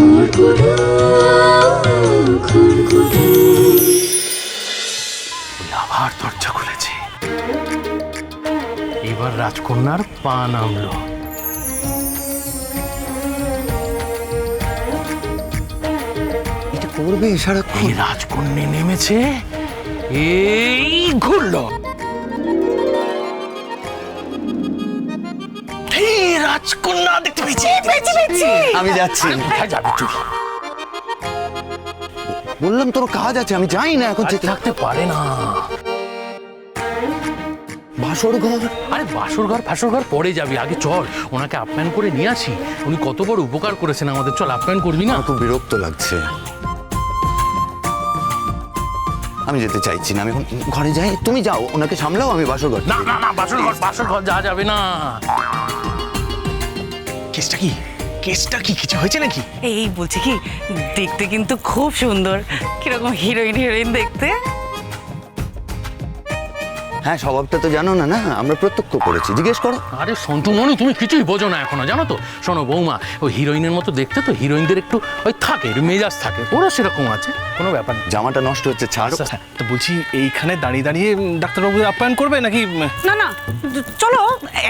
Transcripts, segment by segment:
খুরকুটু খুরকুটু ওই আবার দরজা খুলেছে। এবার রাজকন্যার পা নামলো। করবে সারাক্ষণ? রাজকন্যা নেমেছে এই ঘুরলো। দেখতে পেয়েছি। আমি যাচ্ছি। কোথায় যাবি তুই? বললাম তোর কাজ আছে আমি যাই না এখন যেতে। থাকতে পারে না। বাসর ঘর? আরে বাসর ঘর ফাসর ঘর পরে যাবি। আগে চল ওনাকে আপ্যায়ন করে নিয়ে আসি। উনি কত বড় উপকার করেছেন আমাদের। চল আপ্যায়ন করবি না? খুব বিরক্ত লাগছে। আমি যেতে চাইছি না আমি এখন ঘরে যাই। তুমি যাও ওনাকে সামলাও আমি বাসর ঘর। না না না বাসর ঘর বাসর ঘর যা যাবে না। কেসটা কি? কেসটা কি? কিছু হয়েছে নাকি? এই বলছি কি, দেখতে কিন্তু খুব সুন্দর। কীরকম হিরোইন হিরোইন দেখতে? হ্যাঁ স্বভাবটা তো জানো না না? আমরা প্রত্যক্ষ করেছি। জিজ্ঞেস করো। আরে সন্তুমণি তুমি কিছুই বোঝো না এখনও জানো তো? শোনো বৌমা ওই হিরোইনের মতো দেখতে তো হিরোইনদের একটু ওই থাকে মেজাজ থাকে ওরা সেরকম আছে কোনো ব্যাপার নেই। জামাটা নষ্ট হচ্ছে ছাড়ো। আচ্ছা, তো বলছি এইখানে দাঁড়িয়ে দাঁড়িয়ে ডাক্তারবাবু আপ্যায়ন করবে নাকি? না না চলো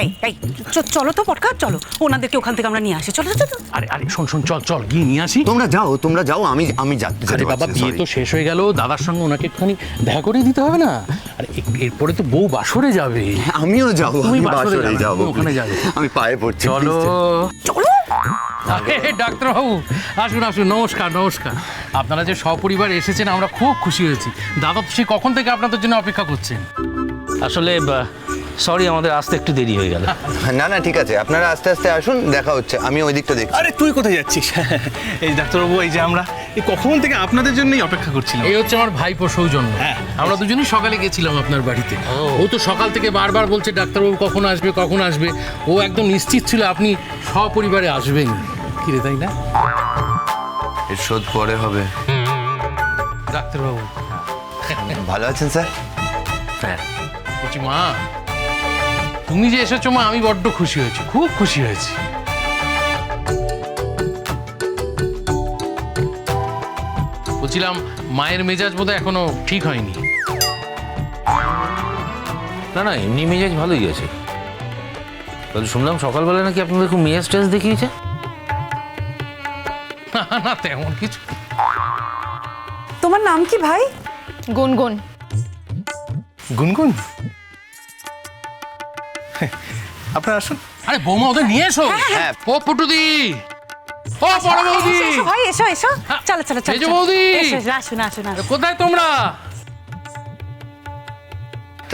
এই এই চ- চলো তো পটকা চলো। ওনাদেরকে ওখান থেকে আমরা নিয়ে আসি চলো চলো। আরে আরে শোন শোন চল চল গিয়ে নিয়ে আসি। তোমরা যাও তোমরা যাও আমি আমি যা- যেতে আরে বাবা বিয়ে তো শেষ হয়ে গেল দাদার সঙ্গে ওনাকে একটুখানি দেখা করে দিতে হবে না? আর এরপরে তো বউ বাসরে যাবে। আমিও যাব আমি বাসরে যাব ওখানে যাবে। আমি পায়ে পড়ছি চলো। চলো। ডাক্তারবাবু আসুন আসুন নমস্কার নমস্কার। আপনারা যে সপরিবার এসেছেন আমরা খুব খুশি হয়েছি। দাদা তো সে কখন থেকে আপনাদের জন্য অপেক্ষা করছেন? আসলে সরি আমাদের আসতে একটু দেরি হয়ে গেল। না না ঠিক আছে। আপনারা আস্তে আস্তে আসুন দেখা হচ্ছে। আমি ওই দিকটা দেখছি। আরে তুই কোথায় যাচ্ছিস? এই ডাক্তারবাবু এই যে আমরা। এই কখন থেকে আপনাদের জন্যই অপেক্ষা করছিলাম? এই হচ্ছে আমার ভাইপো সৌজন্য। হ্যাঁ। আমরা দুজনেই সকালে গেছিলাম আপনার বাড়িতে। ও তো সকাল থেকে বারবার বলছে ডাক্তারবাবু কখন আসবে কখন আসবে? ও একদম নিশ্চিত ছিল আপনি সপরিবারে আসবেন। কিরে তাই না? এর শোধ পরে হবে। ডাক্তারবাবু। ভালো আছেন স্যার? হ্যাঁ। বলছি মা তুমি যে এসেছ মা আমি বড্ড খুশি হয়েছি খুব খুশি হয়েছি। বলছিলাম মায়ের মেজাজ বোধহয় এখনও ঠিক হয়নি। না না এমনি মেজাজ ভালোই আছে। তবে শুনলাম সকালবেলা নাকি আপনাদের খুব মেজাজ টেজ দেখিয়েছে? না না তেমন কিছু তোমার নাম কি ভাই? গুনগুন। গুনগুন? আপনারা আসুন। আরে বৌমা ওদের নিয়ে এসো। হ্যাঁ। ও পটুদি। ও বড় বৌদি। এসো, এসো ভাই এসো এসো। চলো চলো চলো চলো। বৌদি। এসো, এসো, আসুন আসুন কোথায় তোমরা?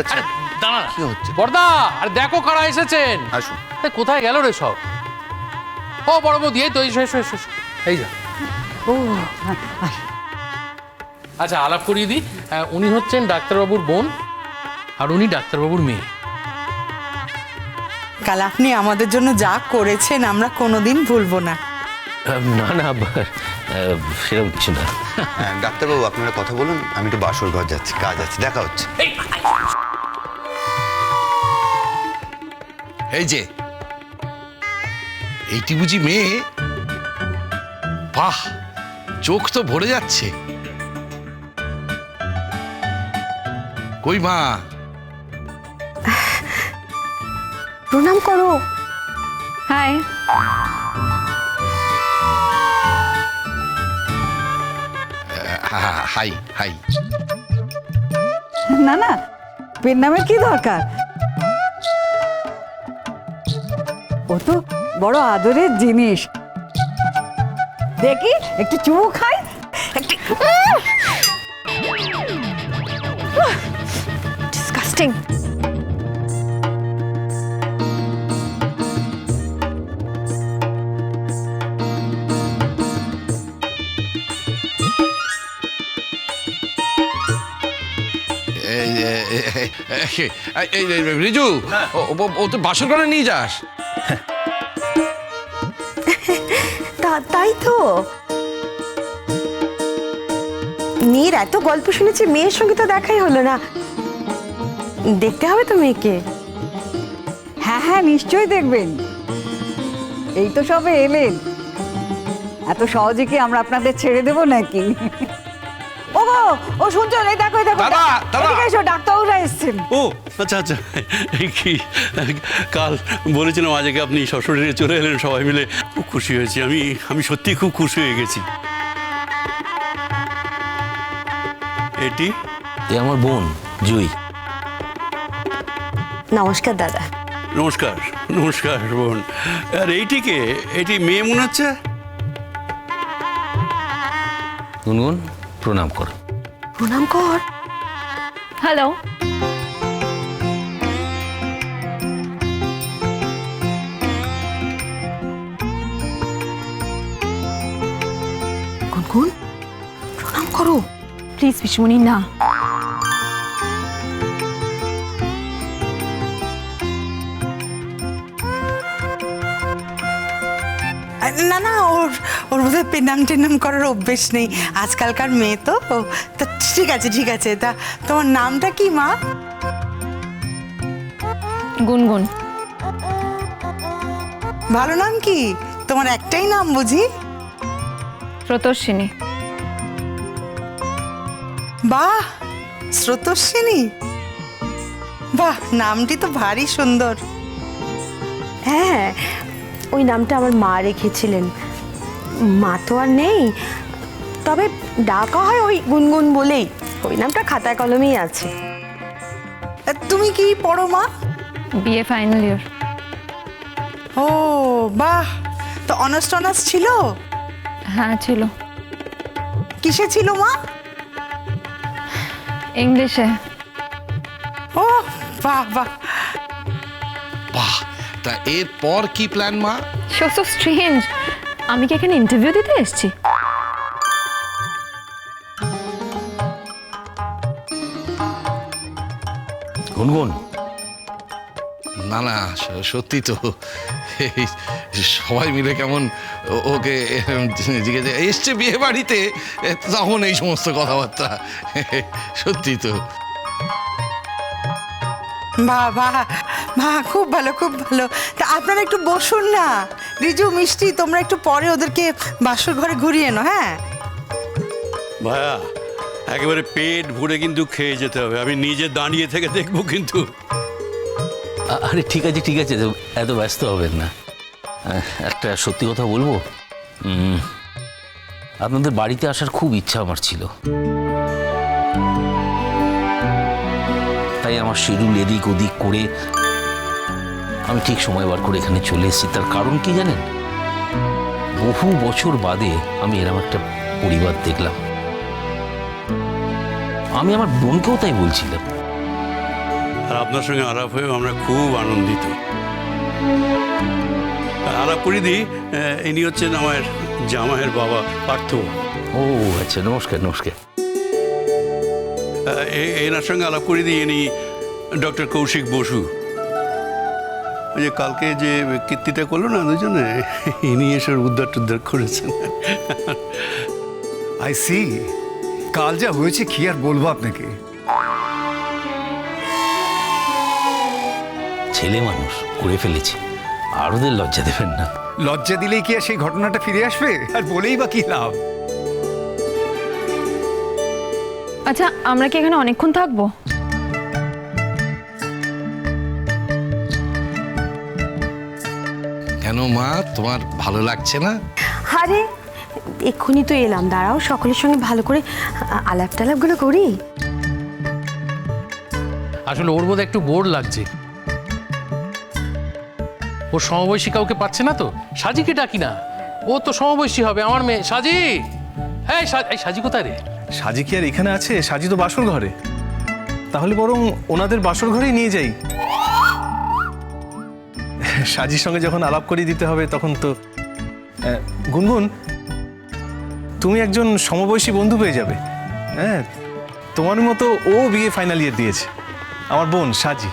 আচ্ছা দাঁড়া কি বর্দা আরে দেখো কারা এসেছেন। আসুন। কোথায় গেল রে সব? ও বড় বৌদি এই তো এসো এসো এসো এসো। এই যা। ও আচ্ছা আলাপ করিয়ে দিই। উনি হচ্ছেন ডাক্তারবাবুর বোন আর উনি ডাক্তারবাবুর মেয়ে। কাল আপনি আমাদের জন্য যা করেছেন আমরা কোনোদিন ভুলবো না। না না সেরকম কিছু না। হ্যাঁ, ডাক্তারবাবু আপনারা কথা বলুন আমি একটু বাসর ঘর যাচ্ছি কাজ আছে দেখা হচ্ছে। এই যে এইটি বুঝি মেয়ে? বাহ চোখ তো ভরে যাচ্ছে। কই মা? প্রণাম করো। হাই। Hi hi. না না, পেন নামের কি দরকার? ও তো বড় আদরের জিনিস। দেখি, একটু চুমু খাই। ডিসকাস্টিং রিজু, ও- তো বাসর করে নিয়ে যাস। তাই তো। মেয়ের এত গল্প শুনেছি, মেয়ের সঙ্গে তো দেখাই হলো না। দেখতে হবে তো মেয়েকে। হ্যাঁ হ্যাঁ নিশ্চয়ই দেখবেন। এই তো সবে এলেন। এত সহজে কি আমরা আপনাদের ছেড়ে দেবো নাকি? ও শুনছো এই দেখো এই দেখো দাদা, দাদা। এদিকে এসো ডাক্তারবাবুরা এসছেন। ও আচ্ছা আচ্ছা কি কাল বলেছিলাম আজকে আপনি শ্বশুরে চলে এলেন সবাই মিলে খুব খুশি হয়েছি আমি আমি সত্যি খুব খুশি হয়ে গেছি। এটি? এ আমার বোন জুই। নমস্কার দাদা। নমস্কার নমস্কার বোন। আর এইটিকে এটি মেয়ে মনে হচ্ছে? গুনগুন প্রণাম করো। প্রণাম কর। হ্যালো। গুনগুন প্রণাম করো। প্লিজ পিসমণি না। না না ওর ওর বোধহয় পেনাম টেনাম করার অভ্যেস নেই। আজকালকার মেয়ে তো। তা ঠিক আছে ঠিক আছে। তা তোমার নামটা কি মা? গুনগুন। ভালো নাম কি? তোমার একটাই নাম বুঝি? স্রোতস্বিনী। বাহ স্রোতস্বিনী। বাহ নামটি তো ভারী সুন্দর। হ্যাঁ ওই নামটা আমার মা রেখেছিলেন। মা তো আর নেই। তবে ডাকা হয় ওই গুনগুন বলেই। ওই নামটা খাতায় কলমেই আছে। তুমি কি পড়ো মা? BA final year. ও বাহ! তো অনার্স টনার্স ছিল? হ্যাঁ ছিল। কিসে ছিল মা? ইংলিশে। ও বাহ বাহ বাহ! তা এরপর কি প্ল্যান মা? সো সো স্ট্রেঞ্জ আমি কি এখানে ইন্টারভিউ দিতে এসেছি? গুনগুন। না না সত্যি তো। সবাই মিলে কেমন ও- ওকে জিজ্ঞেস এসছে বিয়ে বাড়িতে তখন এই সমস্ত কথাবার্তা। সত্যি তো। বাহ বাহ বাহ খুব ভালো খুব ভালো। তা আপনারা একটু বসুন না। রিজু মিষ্টি তোমরা একটু পরে ওদেরকে বাসর ঘরে ঘুরিয়ে এনো হ্যাঁ? ভাইয়া একেবারে পেট ভরে কিন্তু খেয়ে যেতে হবে। আমি নিজে দাঁড়িয়ে থেকে দেখব কিন্তু। আরে ঠিক আছে ঠিক আছে তো এত ব্যস্ত হবেন না। একটা সত্যি কথা বলব? আপনাদের বাড়িতে আসার খুব ইচ্ছা আমার ছিল। তাই আমার শিডিউল এদিক ওদিক করে আমি ঠিক সময় বার করে এখানে চলে এসেছি। তার কারণ কি জানেন? বহু বছর বাদে আমি এরকম একটা পরিবার দেখলাম। আমি আমার বোনকেও তাই বলছিলাম। আর আপনার সঙ্গে আলাপ হয়েও আমরা খুব আনন্দিত। আলাপ আহ, ইনি হচ্ছেন আমার জামাইয়ের বাবা পার্থ। ও আচ্ছা নমস্কার নমস্কার। এনার সঙ্গে আলাপ করে দিই ইনি ডক্টর কৌশিক বসু। ওই যে কালকে যে কীর্তিটা করল না দুজনে ইনি এসে উদ্ধার টুদ্ধার করেছেন। আই সি কাল যা হয়েছে কি আর বলব আপনাকে? ছেলে মানুষ করে ফেলেছে। আর ওদের লজ্জা দেবেন না। লজ্জা দিলেই কি আর সেই ঘটনাটা ফিরে আসবে? আর বলেই বা কি লাভ? আচ্ছা আমরা কি এখানে অনেকক্ষণ থাকব? কেন মা? তোমার ভালো লাগছে না? আরে এক্ষুনি তো এলাম দাঁড়াও সকলের সঙ্গে ভালো করে আলাপ টালাপগুলো করি। আসলে ওর বোধ একটু বোর লাগছে। ও সমবয়সী কাউকে পাচ্ছে না তো? সাজিকে ডাকি না। ও তো সমবয়সী হবে আমার মেয়ে। সাজি! হ্যাঁ সা- এই সাজি কোথায় রে? সাজি কি আর এখানে আছে? সাজি তো বাসর ঘরে। তাহলে বরং ওনাদের বাসর ঘরেই নিয়ে যাই। সাজির সঙ্গে যখন আলাপ করিয়ে দিতে হবে তখন তো গুনগুন তুমি একজন সমবয়সী বন্ধু পেয়ে যাবে। হ্যাঁ তোমার মতো ও বিয়ে ফাইনাল ইয়ার দিয়েছে। আমার বোন সাজি।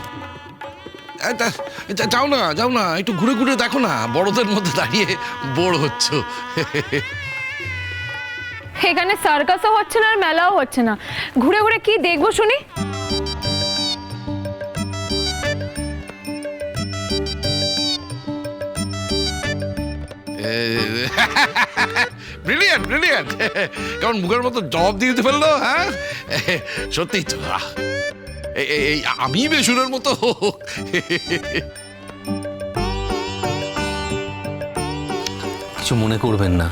যাও না যাও না একটু ঘুরে ঘুরে দেখো না বড়দের মধ্যে দাঁড়িয়ে বোর হচ্ছ। এখানে সার্কাসও হচ্ছে না আর মেলাও হচ্ছে না। ঘুরে ঘুরে কি দেখব শুনি? ব্রিলিয়ান্ট ব্রিলিয়ান্ট কারণ মুখের মতো জবাব দিয়ে দিতে ফেলল হ্যাঁ? সত্যিই তো এই- আমি বেসুরের মতো। কিছু মনে করবেন না।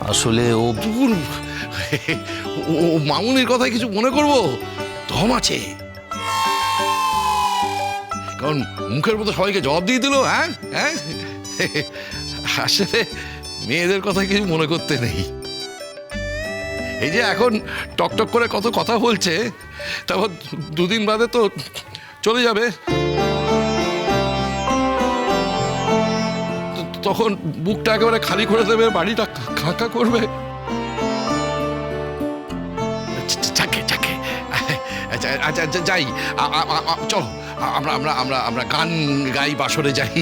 আসলে ও দূর ও ও মামুনির কথায় কিছু মনে করব? দম আছে। কারণ মুখের মতো সবাইকে জবাব দিয়ে দিল হ্যাঁ? হ্যাঁ? আসলে মেয়েদের কথা কিছু মনে করতে নেই। এই যে এখন টকটক করে কত কথা বলছে তারপর দুদিন বাদে তো চলে যাবে। তখন বুকটা একেবারে খালি করে দেবে বাড়িটা খাঁকা করবে। আচ্ছা আচ্ছা আচ্ছা, যাই। চলো আমরা আমরা আমরা আমরা গান গাই বাসরে যাই।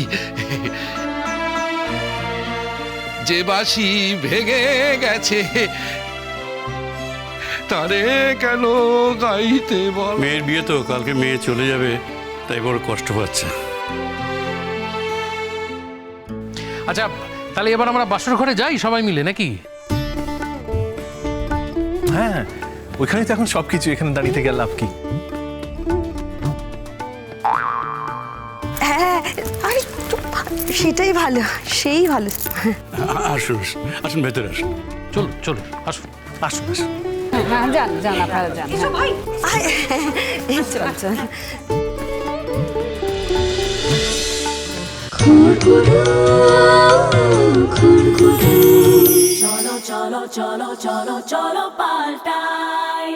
যে বাসি ভেঙে গেছে তারে কেন গাইতে বল? মেয়ের বিয়ে তো কালকে মেয়ে চলে যাবে তাই বড় কষ্ট পাচ্ছে। আচ্ছা তাহলে এবার আমরা বাসর ঘরে যাই সবাই মিলে নাকি? হ্যাঁ ওইখানে তো এখন সব কিছু এখানে দাঁড়িয়ে থেকে লাভ কি? সেটাই ভালো সেই ভালো। আসুন আসুন ভেতরে আসুন। চলো চলো আসুন আসুন আসুন। হ্যাঁ যান যান আপনারা যান এই চল চল। চলো চলো চলো চলো চলো পাল্টাই।